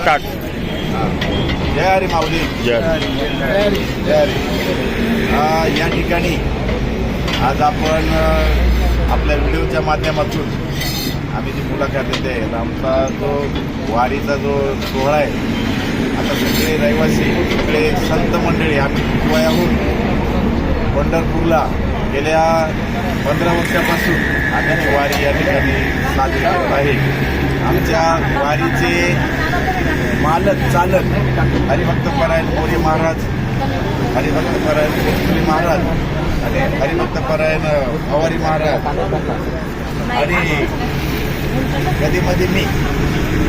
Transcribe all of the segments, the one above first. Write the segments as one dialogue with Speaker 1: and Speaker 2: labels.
Speaker 1: Start
Speaker 2: जय हरी माऊली.
Speaker 1: जय.
Speaker 2: जय हरी. या ठिकाणी आज आपण आपल्या व्हिडिओच्या माध्यमातून आम्ही जी मुलाखत देते आमचा जो वारीचा जो सोहळा आहे आता सगळे रहिवासी सगळे संत मंडळी आम्ही कुटुंबाहून पंढरपूरला गेल्या पंधरा वर्षापासून आम्ही वारी या ठिकाणी साजरी करत आहे. आमच्या वारीचे मालक चालक. हरिभक्त परायण मोरे महाराज. हरिभक्त परायण कोथुली महाराज. आणि हरिभक्त परायण भवारी महाराज. आणि कधी मध्ये मी.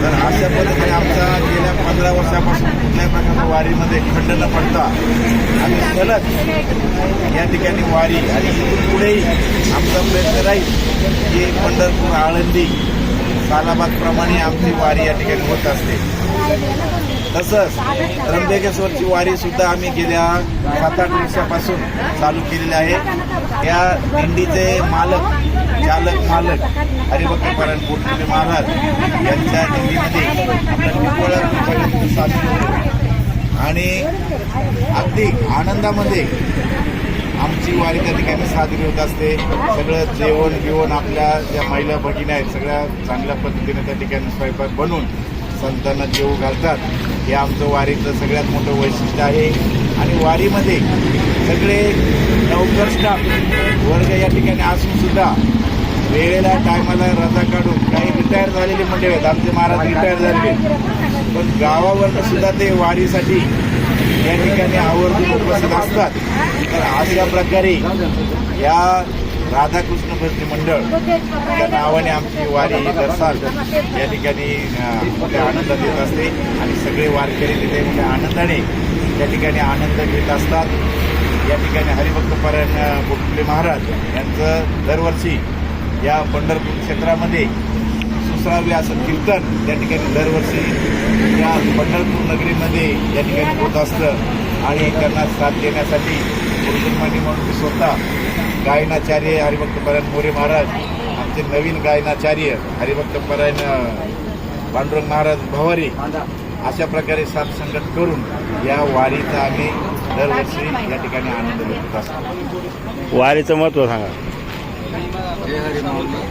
Speaker 2: तर अशा पद्धतीने आमचा गेल्या पंधरा वर्षापासून कुठल्याही प्रकारच्या वारीमध्ये खंड न पडता आम्ही सलग या ठिकाणी वारी. आणि इथून पुढेही आमचा प्रयत्न राहील की पंढरपूर आळंदी सालाबादप्रमाणे आमची वारी या ठिकाणी होत असते तसंच त्र्यंबकेश्वरची वारी सुद्धा आम्ही गेल्या सात आठ वर्षापासून चालू केलेली आहे या दिंडीचे मालक चालक मालक हरिभक्त परायण महाराज यांच्या दिंडीमध्ये आपल्या होतो. आणि अगदी आनंदामध्ये आमची वारी त्या ठिकाणी साजरी होत असते. सगळं जेवण बिवण आपल्या ज्या महिला भगिनी आहेत सगळ्या चांगल्या पद्धतीने त्या ठिकाणी स्वयंपाक बनवून संतांना जेवू घालतात. हे आमचं वारीचं सगळ्यात मोठं वैशिष्ट्य आहे. आणि वारीमध्ये सगळे नौकर स्टाफ वर्ग या ठिकाणी असून सुद्धा वेळेला टायमाला रजा काढून काही रिटायर झालेले मंडळी आहेत. आमचे महाराज रिटायर झालेले पण गावावरनं सुद्धा ते वारीसाठी या ठिकाणी आवर्जून उपस्थित असतात. तर अशा प्रकारे या राधाकृष्ण भजनी मंडळ या नावाने आमची वारी दरसाल या ठिकाणी आनंद मोठ्या आनंदात येत असते आणि सगळे वारकरी तिथे मोठ्या आनंदाने या ठिकाणी आनंद घेत असतात. या ठिकाणी हरिभक्त परायण बोटुले महाराज यांचं दरवर्षी या पंढरपूर क्षेत्रामध्ये सुसरावी असं कीर्तन त्या ठिकाणी दरवर्षी या पंढरपूर नगरीमध्ये या ठिकाणी होत असतं. आणि त्यांना साथ देण्यासाठी गुरुजन्मानी म्हणून मी स्वतः गायनाचार्य हरिभक्तपरायण मोरे महाराज आमचे नवीन गायनाचार्य हरिभक्तपरायण पांडुरंग महाराज भवारी अशा प्रकारे साथ संगत करून या वारीचा आम्ही दरवर्षी या ठिकाणी आनंद घेत असतो.
Speaker 1: वारीचं महत्त्व सांगा.
Speaker 3: जय हरी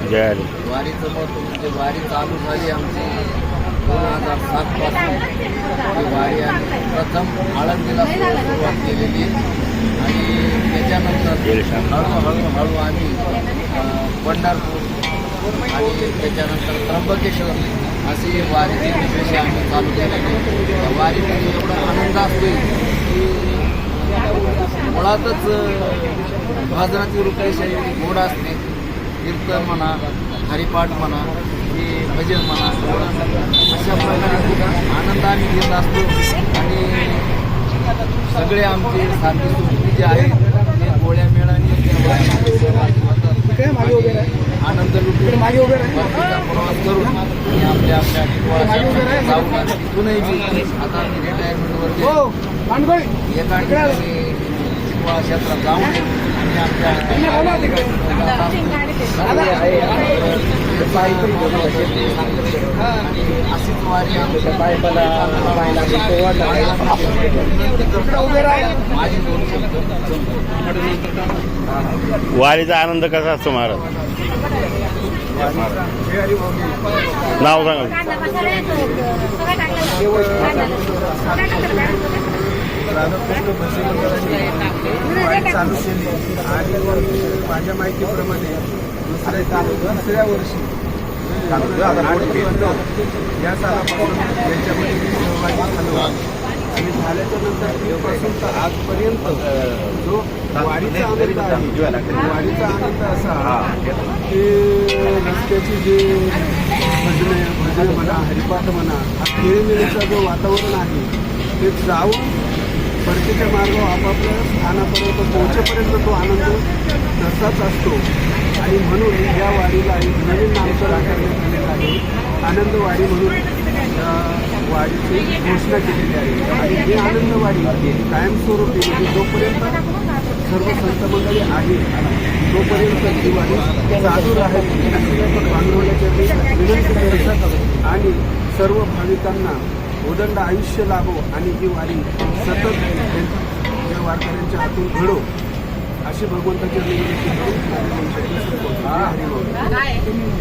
Speaker 1: जय हरी
Speaker 3: वारीचं महत्त्व म्हणजे वारी चालू झाली आमची दोन हजार सात पासून वारी आम्ही प्रथम आळंदीला सुरुवात केलेली आणि त्याच्यानंतर
Speaker 1: गेले
Speaker 3: हळूहळू हळू आम्ही पंढरपूर आणि त्याच्यानंतर त्र्यंबकेश्वर असे वारीचे विशेष आम्ही चालू केलेली वारीमध्ये एवढा आनंद असतो की मुळातच बाजाराची रुपयाशाही गोड असते. कीर्तन म्हणा हरिपाठ म्हणा हे भजन म्हणा अशा प्रकारे आनंद आम्ही घेत असतो. आणि सगळे आमचे साथी सुखी जे आहेत ते गोळ्या मेळाने आनंद प्रवास करून आणि आपल्या आपल्या जाऊन तिथूनही आता आम्ही रिटायरमेंटवर एका ठिकाणी किंवा क्षेत्रात जाऊन आणि आपल्या अशीच वारी आमच्या माझी दोन शब्द
Speaker 1: वारीचा आनंद कसा असतो महाराज? नाव सांगा.
Speaker 4: राधाकृष्ण भजी मंडळाने चालू केली आणि माझ्या माहितीप्रमाणे दुसऱ्या दुसऱ्या वर्षी या सालापासून याच्यामध्ये मी सहभागी झालो आणि झाल्याच्यानंतर तेव्हापासून तर आजपर्यंत जो वारीचा आनंद आहे वारीचा आनंद असा की रस्त्याची जे भजने भजन म्हणा हरिपाठ म्हणा हा खेळमेळीचा जो वातावरण आहे ते जाऊन परतीच्या मार्गावर आपापल्या स्थानापर्यंत पोहोचेपर्यंत तो आनंद तसाच असतो. आणि म्हणून या वाडीला एक नवीन नामकरण करण्यात आलेलं आहे. आनंदवाडी म्हणून वाडीची घोषणा केलेली आहे. आणि ही आनंदवाडी कायमस्वरूपी म्हणजे जोपर्यंत सर्व संत मंडळी आहे तोपर्यंत ही वाडी चालू राहील बांधवण्याच्या विनंती आणि सर्व भाविकांना उदंड आयुष्य लाभो आणि ही वारी सतत या वारकऱ्यांच्या हातून घडो अशी भगवंताची करून